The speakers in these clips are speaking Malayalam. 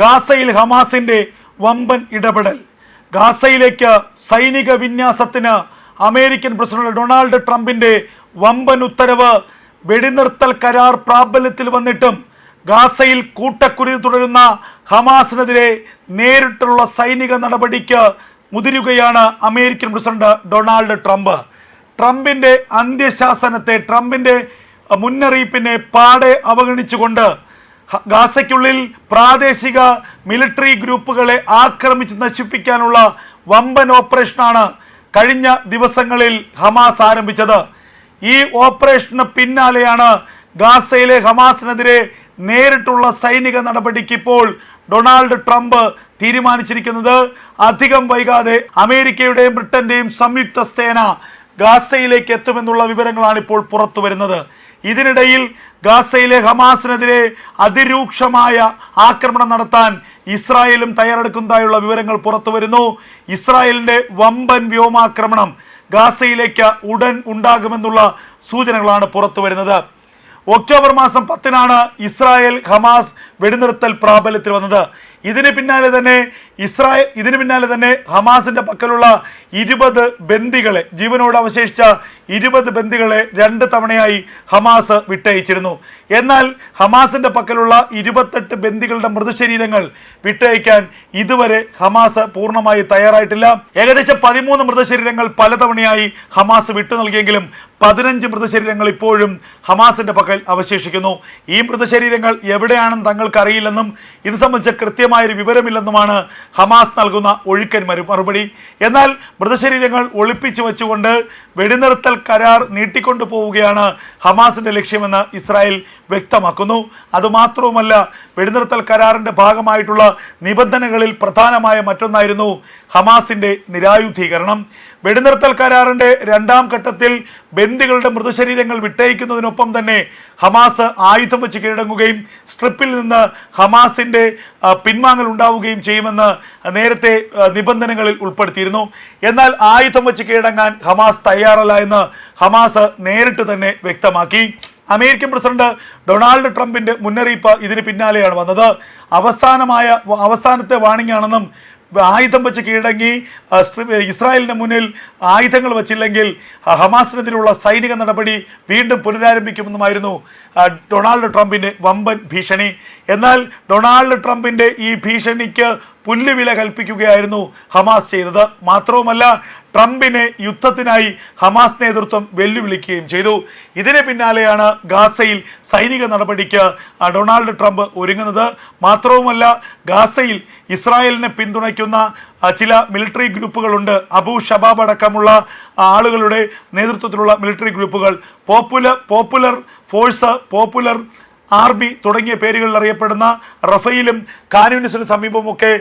ഗാസയിൽ ഹമാസിന്റെ വമ്പൻ ഇടപെടൽ. ഗാസയിലേക്ക് സൈനിക വിന്യാസത്തിന് അമേരിക്കൻ പ്രസിഡന്റ് ഡൊണാൾഡ് ട്രംപിന്റെ വമ്പൻ ഉത്തരവ് വെടിനിർത്തൽ കരാർ പ്രാബല്യത്തിൽ വന്നിട്ടും ഗാസയിൽ കൂട്ടക്കുരുതി തുടരുന്ന ഹമാസിനെതിരെ നേരിട്ടുള്ള സൈനിക നടപടിക്ക് മുതിരുകയാണ് അമേരിക്കൻ പ്രസിഡന്റ് ഡൊണാൾഡ് ട്രംപ്. ട്രംപിന്റെ അന്ത്യശാസനത്തെ ട്രംപിന്റെ മുന്നറിയിപ്പിനെ പാടെ അവഗണിച്ചുകൊണ്ട് ഗാസയ്ക്കുള്ളിൽ പ്രാദേശിക മിലിറ്ററി ഗ്രൂപ്പുകളെ ആക്രമിച്ച് നശിപ്പിക്കാനുള്ള വമ്പൻ ഓപ്പറേഷനാണ് കഴിഞ്ഞ ദിവസങ്ങളിൽ ഹമാസ് ആരംഭിച്ചത്. ഈ ഓപ്പറേഷന് പിന്നാലെയാണ് ഗാസയിലെ ഹമാസിനെതിരെ നേരിട്ടുള്ള സൈനിക നടപടിക്ക് ഇപ്പോൾ ഡൊണാൾഡ് ട്രംപ് തീരുമാനിച്ചിരിക്കുന്നത്. അധികം വൈകാതെ അമേരിക്കയുടെയും ബ്രിട്ടന്റെയും സംയുക്ത സേന ഗാസയിലേക്ക് എത്തുമെന്നുള്ള വിവരങ്ങളാണ് ഇപ്പോൾ പുറത്തു വരുന്നത് ഇതിനിടയിൽ ഗാസയിലെ ഹമാസിനെതിരെ അതിരൂക്ഷമായ ആക്രമണം നടത്താൻ ഇസ്രായേലും തയ്യാറെടുക്കുന്നതായുള്ള വിവരങ്ങൾ പുറത്തു വരുന്നു. ഇസ്രായേലിന്റെ വമ്പൻ വ്യോമാക്രമണം ഗാസയിലേക്ക് ഉടൻ ഉണ്ടാകുമെന്നുള്ള സൂചനകളാണ് പുറത്തു വരുന്നത്. ഒക്ടോബർ മാസം പത്തിനാണ് ഇസ്രായേൽ ഹമാസ് വെടിനിർത്തൽ പ്രാബല്യത്തിൽ വന്നത്. ഇതിന് പിന്നാലെ തന്നെ ഇസ്രായേൽ ഇതിന് പിന്നാലെ തന്നെ ഹമാസിന്റെ പക്കലുള്ള ഇരുപത് ബന്ദികളെ ജീവനോട് അവശേഷിച്ച ഇരുപത് ബന്ദികളെ രണ്ട് തവണയായി ഹമാസ് വിട്ടയച്ചിരുന്നു. എന്നാൽ ഹമാസിന്റെ പക്കലുള്ള ഇരുപത്തെട്ട് ബന്ദികളുടെ മൃതശരീരങ്ങൾ വിട്ടയക്കാൻ ഇതുവരെ ഹമാസ് പൂർണമായി തയ്യാറായിട്ടില്ല. ഏകദേശം പതിമൂന്ന് മൃതശരീരങ്ങൾ പലതവണയായി ഹമാസ് വിട്ടു നൽകിയെങ്കിലും പതിനഞ്ച് മൃതശരീരങ്ങൾ ഇപ്പോഴും ഹമാസിന്റെ പക്കൽ അവശേഷിക്കുന്നു. ഈ മൃതശരീരങ്ങൾ എവിടെയാണെന്ന് തങ്ങൾക്ക് അറിയില്ലെന്നും ഇത് സംബന്ധിച്ച കൃത്യമായൊരു വിവരമില്ലെന്നുമാണ് ഹമാസ് നൽകുന്ന ഒഴുക്കൻ മറുപടി. എന്നാൽ മൃതശരീരങ്ങൾ ഒളിപ്പിച്ചു വെച്ചുകൊണ്ട് വെടിനിർത്തൽ കരാർ നീട്ടിക്കൊണ്ടു പോവുകയാണ് ഹമാസിന്റെ ലക്ഷ്യമെന്ന് ഇസ്രായേൽ വ്യക്തമാക്കുന്നു. അതുമാത്രവുമല്ല വെടിനിർത്തൽ കരാറിന്റെ ഭാഗമായിട്ടുള്ള നിബന്ധനകളിൽ പ്രധാനമായ മറ്റൊന്നായിരുന്നു ഹമാസിന്റെ നിരായുധീകരണം. വെടിനിർത്തൽ കരാറിന്റെ രണ്ടാം ഘട്ടത്തിൽ ബന്ദികളുടെ മൃതശരീരങ്ങൾ വിട്ടയക്കുന്നതിനൊപ്പം തന്നെ ഹമാസ് ആയുധം വെച്ച് കീഴടങ്ങുകയും സ്ട്രിപ്പിൽ നിന്ന് ഹമാസിന്റെ ആ, പിൻവാങ്ങൽ ഉണ്ടാവുകയും ചെയ്യുമെന്ന് നേരത്തെ നിബന്ധനകളിൽ ഉൾപ്പെടുത്തിയിരുന്നു. എന്നാൽ ആയുധം വെച്ച് കീഴടങ്ങാൻ ഹമാസ് തയ്യാറല്ല എന്ന് ഹമാസ് നേരിട്ട് തന്നെ വ്യക്തമാക്കി. അമേരിക്കൻ പ്രസിഡന്റ് ഡൊണാൾഡ് ട്രംപിന്റെ മുന്നറിയിപ്പ് ഇതിന് പിന്നാലെയാണ് വന്നത്. അവസാനമായ അവസാനത്തെ വാണിംഗ് ആണെന്നും ആയുധം വെച്ച് കീഴടങ്ങി ഇസ്രായേലിന് മുന്നിൽ ആയുധങ്ങൾ വച്ചില്ലെങ്കിൽ ഹമാസിനെതിരെയുള്ള സൈനിക നടപടി വീണ്ടും പുനരാരംഭിക്കുമെന്നുമായിരുന്നു ഡൊണാൾഡ് ട്രംപിന്റെ വമ്പൻ ഭീഷണി. എന്നാൽ ഡൊണാൾഡ് ട്രംപിന്റെ ഈ ഭീഷണിക്ക് പുല്ലുവില കൽപ്പിക്കുകയായിരുന്നു ഹമാസ് ചെയ്തത്. മാത്രവുമല്ല ട്രംപിനെ യുദ്ധത്തിനായി ഹമാസ് നേതൃത്വം വെല്ലുവിളിക്കുകയും ചെയ്തു. ഇതിന് പിന്നാലെയാണ് ഗാസയിൽ സൈനിക നടപടിക്ക് ഡൊണാൾഡ് ട്രംപ് ഒരുങ്ങുന്നത്. മാത്രവുമല്ല ഗാസയിൽ ഇസ്രായേലിനെ പിന്തുണയ്ക്കുന്ന ചില മിലിറ്ററി ഗ്രൂപ്പുകളുണ്ട്. അബു ഷബാബ് അടക്കമുള്ള ആളുകളുടെ നേതൃത്വത്തിലുള്ള മിലിറ്ററി ഗ്രൂപ്പുകൾ. Popular popular force popular R B തുടങ്ങിയ പേരുകളിൽ അറിയപ്പെടുന്ന റഫയിലും കാനൂനിസിന് സമീപമൊക്കെ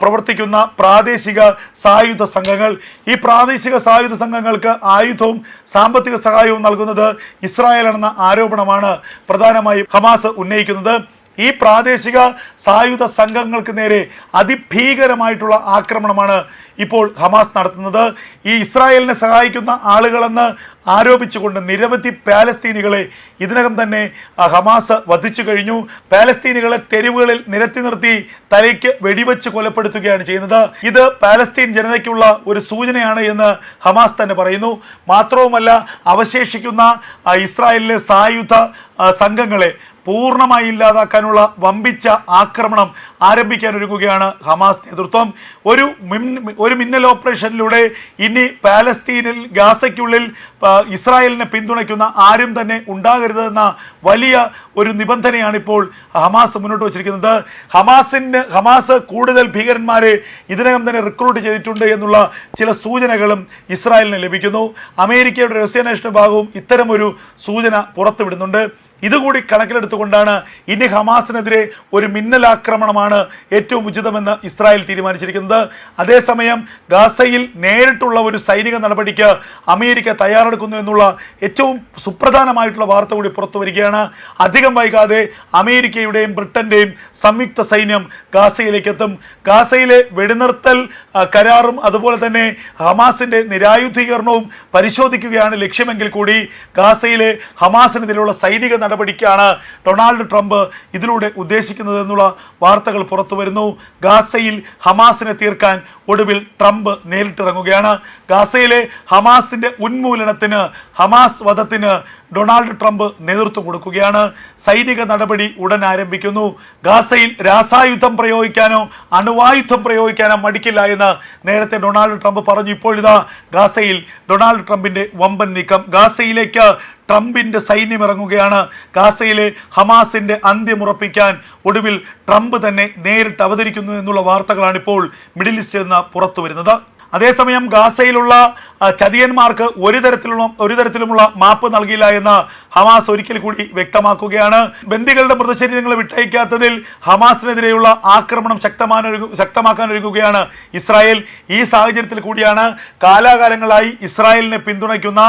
പ്രവർത്തിക്കുന്ന പ്രാദേശിക സായുധ സംഘങ്ങൾ. ഈ പ്രാദേശിക സായുധ സംഘങ്ങൾക്ക് ആയുധവും സാമ്പത്തിക സഹായവും നൽകുന്നത് ഇസ്രായേലാണെന്ന ആരോപണമാണ് പ്രധാനമായും ഹമാസ് ഉന്നയിക്കുന്നത്. ഈ പ്രാദേശിക സായുധ സംഘങ്ങൾക്ക് നേരെ അതിഭീകരമായിട്ടുള്ള ആക്രമണമാണ് ഇപ്പോൾ ഹമാസ് നടത്തുന്നത്. ഈ ഇസ്രായേലിനെ സഹായിക്കുന്ന ആളുകളെന്ന് ആരോപിച്ചുകൊണ്ട് നിരവധി പാലസ്തീനികളെ ഇതിനകം തന്നെ ഹമാസ് വധിച്ചു കഴിഞ്ഞു. പാലസ്തീനികളെ തെരുവുകളിൽ നിരത്തി നിർത്തി തലയ്ക്ക് വെടിവെച്ച് കൊലപ്പെടുത്തുകയാണ് ചെയ്യുന്നത്. ഇത് പാലസ്തീൻ ജനതയ്ക്കുള്ള ഒരു സൂചനയാണ് എന്ന് ഹമാസ് തന്നെ പറയുന്നു. മാത്രവുമല്ല അവശേഷിക്കുന്ന ഇസ്രായേലിലെ സായുധ സംഘങ്ങളെ പൂർണമായി ഇല്ലാതാക്കാനുള്ള വമ്പിച്ച ആക്രമണം ആരംഭിക്കാൻ ഒരുങ്ങുകയാണ് ഹമാസ് നേതൃത്വം. ഒരു ഒരു മിന്നൽ ഓപ്പറേഷനിലൂടെ ഇനി പാലസ്തീനിൽ ഗാസയ്ക്കുള്ളിൽ ഇസ്രായേലിനെ പിന്തുണയ്ക്കുന്ന ആരും തന്നെ ഉണ്ടാകരുതെന്ന വലിയ ഒരു നിബന്ധനയാണ് ഇപ്പോൾ ഹമാസ് മുന്നോട്ട് വച്ചിരിക്കുന്നത്. ഹമാസിന് ഹമാസ് കൂടുതൽ ഭീകരന്മാരെ ഇതിനകം തന്നെ റിക്രൂട്ട് ചെയ്തിട്ടുണ്ട് എന്നുള്ള ചില സൂചനകളും ഇസ്രായേലിന് ലഭിക്കുന്നു. അമേരിക്കയുടെ രഹസ്യാന്വേഷണ ഭാഗവും ഇത്തരമൊരു സൂചന പുറത്തുവിടുന്നുണ്ട്. ഇതുകൂടി കണക്കിലെടുത്തുകൊണ്ടാണ് ഇനി ഹമാസിനെതിരെ ഒരു മിന്നലാക്രമണമാണ് ഏറ്റവും ഉചിതമെന്ന് ഇസ്രായേൽ തീരുമാനിച്ചിരിക്കുന്നത്. അതേസമയം ഗാസയിൽ നേരിട്ടുള്ള ഒരു സൈനിക നടപടിക്ക് അമേരിക്ക തയ്യാറെടുക്കുന്നു എന്നുള്ള ഏറ്റവും സുപ്രധാനമായിട്ടുള്ള വാർത്ത കൂടി പുറത്തു വരികയാണ്. അധികം വൈകാതെ അമേരിക്കയുടെയും ബ്രിട്ടന്റെയും സംയുക്ത സൈന്യം ഗാസയിലേക്ക് എത്തും. ഗാസയിലെ വെടിനിർത്തൽ കരാറും അതുപോലെ തന്നെ ഹമാസിന്റെ നിരായുധീകരണവും പരിശോധിക്കുകയാണ് ലക്ഷ്യമെങ്കിൽ കൂടി ഗാസയിലെ ഹമാസിനെതിരെയുള്ള സൈനിക നടപടിക്കാണ് ഡൊണാൾഡ് ട്രംപ് ഇതിലൂടെ ഉദ്ദേശിക്കുന്നത് എന്നുള്ള വാർത്തകൾ പുറത്തു വരുന്നു. ഗാസയിൽ ഹമാസിനെ തീർക്കാൻ ഒടുവിൽ ട്രംപ് നേരിട്ടിറങ്ങുകയാണ്. ഗാസയിലെ ഹമാസിന്റെ ഉന്മൂലനത്തിന് ഹമാസ് വധത്തിന് ഡൊണാൾഡ് ട്രംപ് നേതൃത്വം കൊടുക്കുകയാണ്. സൈനിക നടപടി ഉടൻ ആരംഭിക്കുന്നു. ഗാസയിൽ രാസായുധം പ്രയോഗിക്കാനോ അണുവായുധം പ്രയോഗിക്കാനോ മടിക്കില്ല എന്ന് നേരത്തെ ഡൊണാൾഡ് ട്രംപ് പറഞ്ഞു. ഇപ്പോഴിതാ ഗാസയിൽ ഡൊണാൾഡ് ട്രംപിന്റെ വമ്പൻ നീക്കം. ഗാസയിലേക്ക് ട്രംപിന്റെ സൈന്യം ഇറങ്ങുകയാണ് ഗാസയിലെ ഹമാസിന്റെ അന്ത്യമുറപ്പിക്കാൻ ഒടുവിൽ ട്രംപ് തന്നെ നേരിട്ട് അവതരിക്കുന്നു എന്നുള്ള വാർത്തകളാണ് ഇപ്പോൾ മിഡിൽ ഈസ്റ്റിൽ നിന്ന് പുറത്തു വരുന്നത് അതേസമയം ഗാസയിലുള്ള ചതിയന്മാർക്ക് ഒരു തരത്തിലുള്ള ഒരു തരത്തിലുമുള്ള മാപ്പ് നൽകിയില്ല എന്ന് ഹമാസ് ഒരിക്കൽ കൂടി വ്യക്തമാക്കുകയാണ്. ബന്ദികളുടെ മൃതശരീരങ്ങൾ വിട്ടയക്കാത്തതിൽ ഹമാസിനെതിരെയുള്ള ആക്രമണം ശക്തമാക്കാൻ ഒരുങ്ങുകയാണ് ഇസ്രായേൽ. ഈ സാഹചര്യത്തിൽ കൂടിയാണ് കാലാകാലങ്ങളായി ഇസ്രായേലിനെ പിന്തുണയ്ക്കുന്ന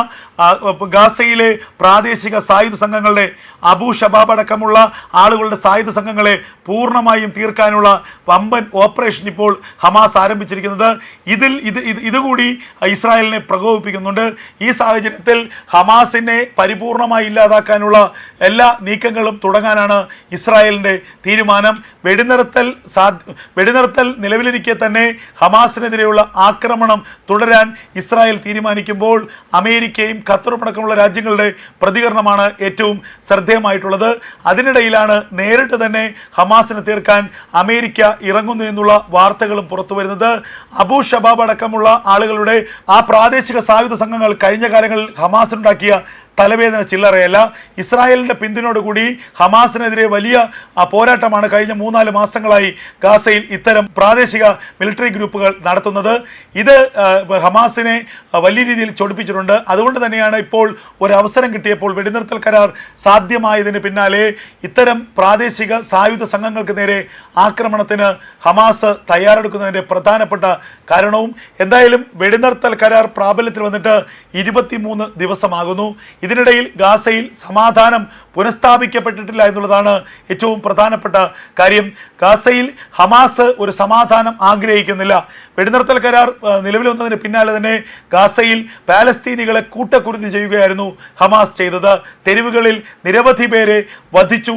ഗാസയിലെ പ്രാദേശിക സായുധ സംഘങ്ങളുടെ അബു ഷബാബ് അടക്കമുള്ള ആളുകളുടെ സായുധ സംഘങ്ങളെ പൂർണമായും തീർക്കാനുള്ള വമ്പൻ ഓപ്പറേഷൻ ഇപ്പോൾ ഹമാസ് ആരംഭിച്ചിരിക്കുന്നത്. ഇതിൽ ഇത് ഇത് ഇതുകൂടി ഇസ്രായേലിനെ പ്രകോപിപ്പിക്കുന്നുണ്ട്. ഈ സാഹചര്യത്തിൽ ഹമാസിനെ പരിപൂർണമായി ഇല്ലാതാക്കാനുള്ള എല്ലാ നീക്കങ്ങളും തുടങ്ങാനാണ് ഇസ്രായേലിന്റെ തീരുമാനം. വെടിനിർത്തൽ സാ വെടിനിർത്തൽ നിലവിലിരിക്കെ തന്നെ ഹമാസിനെതിരെയുള്ള ആക്രമണം തുടരാൻ ഇസ്രായേൽ തീരുമാനിക്കുമ്പോൾ അമേരിക്കയും ഖത്തറും അടക്കമുള്ള രാജ്യങ്ങളുടെ പ്രതികരണമാണ് ഏറ്റവും ശ്രദ്ധേയമായിട്ടുള്ളത്. അതിനിടയിലാണ് നേരിട്ട് തന്നെ ഹമാസിനെ തീർക്കാൻ അമേരിക്ക ഇറങ്ങുന്നു എന്നുള്ള വാർത്തകളും പുറത്തു വരുന്നത് അബു ഷബാബ് അടക്കമുള്ള ആളുകളുടെ ആ പ്രാദേശിക സായുധ സംഘങ്ങൾ കഴിഞ്ഞ കാലങ്ങളിൽ ഹമാസിനുണ്ടാക്കിയ തലവേദന ചില്ലറയല്ല. ഇസ്രായേലിന്റെ പിന്തുണയോടുകൂടി ഹമാസിനെതിരെ വലിയ പോരാട്ടമാണ് കഴിഞ്ഞ മൂന്നാൽ മാസങ്ങളായി ഗാസയിൽ ഇത്തരം പ്രാദേശിക മിലിറ്ററി ഗ്രൂപ്പുകൾ നടത്തുന്നത്. ഇത് ഹമാസിനെ വലിയ രീതിയിൽ ചൊടിപ്പിച്ചിട്ടുണ്ട്. അതുകൊണ്ട് തന്നെയാണ് ഇപ്പോൾ ഒരു അവസരം കിട്ടിയപ്പോൾ വെടിനിർത്തൽ കരാർ സാധ്യമായതിന് പിന്നാലെ ഇത്തരം പ്രാദേശിക സായുധ സംഘങ്ങൾക്ക് നേരെ ആക്രമണത്തിന് ഹമാസ് തയ്യാറെടുക്കുന്നതിന്റെ പ്രധാനപ്പെട്ട കാരണവും. എന്തായാലും വെടിനിർത്തൽ കരാർ പ്രാബല്യത്തിൽ വന്നിട്ട് ഇരുപത്തിമൂന്ന് ദിവസമാകുന്നു. ഇതിനിടയിൽ ഗാസയിൽ സമാധാനം പുനഃസ്ഥാപിക്കപ്പെട്ടിട്ടില്ല എന്നുള്ളതാണ് ഏറ്റവും പ്രധാനപ്പെട്ട കാര്യം. ഗാസയിൽ ഹമാസ് ഒരു സമാധാനം ആഗ്രഹിക്കുന്നില്ല. വെടിനിർത്തൽ കരാർ നിലവിൽ വന്നതിന് പിന്നാലെ തന്നെ ഗാസയിൽ പാലസ്തീനികളെ കൂട്ടക്കുരുതി ചെയ്യുകയായിരുന്നു ഹമാസ് ചെയ്തത്. തെരുവുകളിൽ നിരവധി പേരെ വധിച്ചു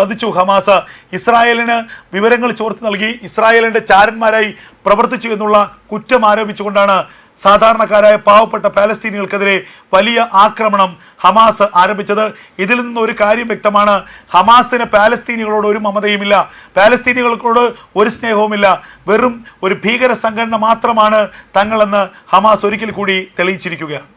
വധിച്ചു ഹമാസ്. ഇസ്രായേലിന് വിവരങ്ങൾ ചോർത്തി നൽകി. ഇസ്രായേലിന്റെ ചാരന്മാരായി പ്രവർത്തിച്ചു എന്നുള്ള കുറ്റം ആരോപിച്ചുകൊണ്ടാണ് സാധാരണക്കാരായ പാവപ്പെട്ട പാലസ്തീനികൾക്കെതിരെ വലിയ ആക്രമണം ഹമാസ് ആരംഭിച്ചത്. ഇതിൽ നിന്ന് ഒരു കാര്യം വ്യക്തമാണ്. ഹമാസിന് പാലസ്തീനികളോട് ഒരു മമതയുമില്ല. പാലസ്തീനികൾക്കോട് ഒരു സ്നേഹവുമില്ല. വെറും ഒരു ഭീകര സംഘടന മാത്രമാണ് തങ്ങളെന്ന് ഹമാസ് ഒരിക്കൽ കൂടി തെളിയിച്ചിരിക്കുകയാണ്.